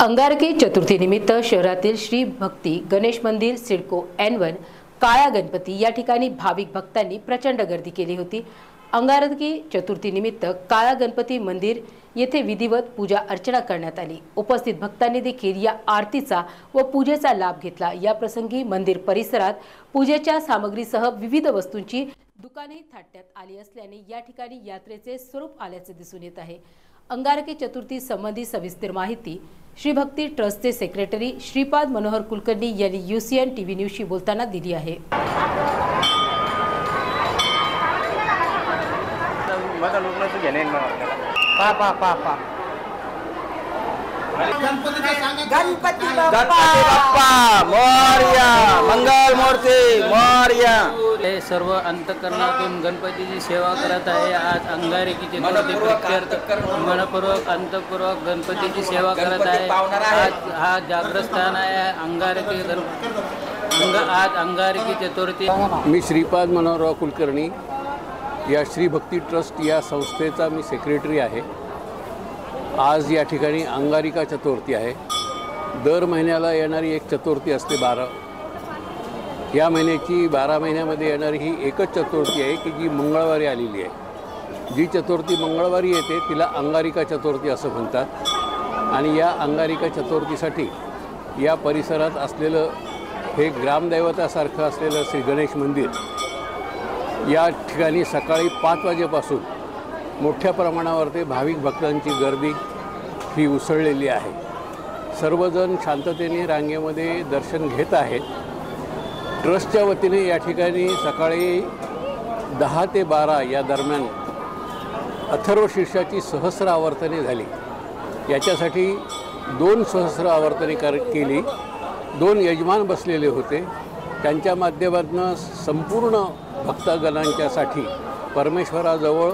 अंगारकी चतुर्थीनिमित्त शहरातील श्री भक्ती गणेश मंदिर CIDCO N one काळा गणपती या ठिकाणी भाविक भक्तांनी प्रचंड गर्दी केली होती. अंगारकी चतुर्थीनिमित्त काळा गणपती मंदिर येथे विधिवत पूजा अर्चना करण्यात आली. उपस्थित भक्तांनी देखील या आरतीचा व पूजेचा लाभ घेतला. या प्रसंगी मंदिर परिसरात पूजेच्या सामग्रीसह विविध वस्तूंची दुकाने थाटण्यात आली असल्याने या ठिकाणी यात्रेचे स्वरूप आल्याचे दिसून येत आहे. अंगारकी चतुर्थी संबंधी सविस्तर माहिती श्री भक्ती ट्रस्टचे सेक्रेटरी श्रीपाद मनोहर कुलकर्णी यांनी युसीएन टीव्ही न्यूजशी बोलताना दिली आहे. गणपती बाप्पा मोरया मंगल. मूर्ती मोरया. हे सर्व अंतकरणातून गणपतीची सेवा करत आहे. आज अंगारेकीचे मनपूर्वक अंतपूर्वक गणपतीची सेवा करत आहे. आज हा जागृतस्थान आहे. अंगारकी गण आज अंगारकी चतुर्थी मी श्रीपाद मनोहरराव कुलकर्णी. या श्री भक्ती ट्रस्ट या संस्थेचा मी सेक्रेटरी आहे. आज या ठिकाणी अंगारिका चतुर्थी आहे. दर महिन्याला येणारी एक चतुर्थी असते बारा या महिन्याची बारा महिन्यामध्ये येणारी ही एकच चतुर्थी आहे की जी मंगळवारी आलेली आहे. जी चतुर्थी मंगळवारी येते तिला अंगारिका चतुर्थी असं म्हणतात. आणि या अंगारिका चतुर्थीसाठी या परिसरात असलेलं हे ग्रामदैवतासारखं असलेलं श्री गणेश मंदिर या ठिकाणी सकाळी पाच वाजेपासून मोठ्या प्रमाणावर ते भाविक भक्तांची गर्दी ही उसळलेली आहे. सर्वजण शांततेने रांगेमध्ये दर्शन घेत आहेत. ट्रस्टच्या वतीने या ठिकाणी सकाळी दहा ते बारा या दरम्यान अथर्व शीर्षाची सहस्र आवर्तने झाली. याच्यासाठी दोन सहस्र आवर्तने कर केली. दोन यजमान बसलेले होते. त्यांच्या माध्यमातून संपूर्ण भक्तगणांच्यासाठी परमेश्वराजवळ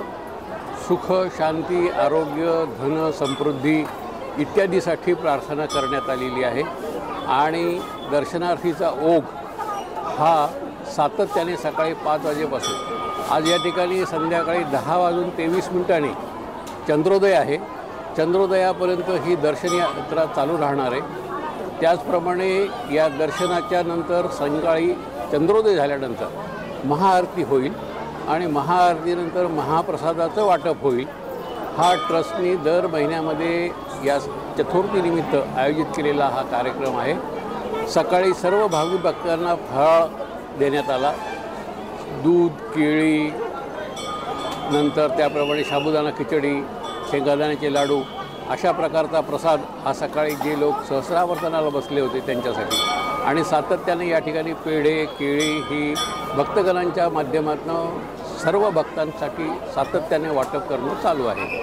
सुख शांती आरोग्य धन समृद्धी इत्यादीसाठी प्रार्थना करण्यात आलेली आहे. आणि दर्शनार्थीचा ओघ हा सातत्याने सकाळी पाच वाजेपासून. आज या ठिकाणी संध्याकाळी दहा वाजून तेवीस मिनिटांनी चंद्रोदय आहे. चंद्रोदयापर्यंत ही दर्शन यात्रा चालू राहणार आहे. त्याचप्रमाणे या दर्शनाच्या नंतर संध्याकाळी चंद्रोदय झाल्यानंतर महाआरती होईल आणि महाआरतीनंतर महाप्रसादाचं वाटप होईल. हा ट्रस्टनी दर महिन्यामध्ये या चतुर्थीनिमित्त आयोजित केलेला हा कार्यक्रम आहे. सकाळी सर्व भाविक भक्तांना फळ देण्यात आला. दूध केळी नंतर त्याप्रमाणे साबुदाणा खिचडी शेंगादाण्याचे लाडू अशा प्रकारचा प्रसाद हा सकाळी जे लोक सहस्रावर्तनाला बसले होते त्यांच्यासाठी. आणि सातत्याने या ठिकाणी पेढे केळी ही भक्तगणांच्या माध्यमातून सर्व भक्तांसाठी सातत्याने वाटप करणं चालू आहे.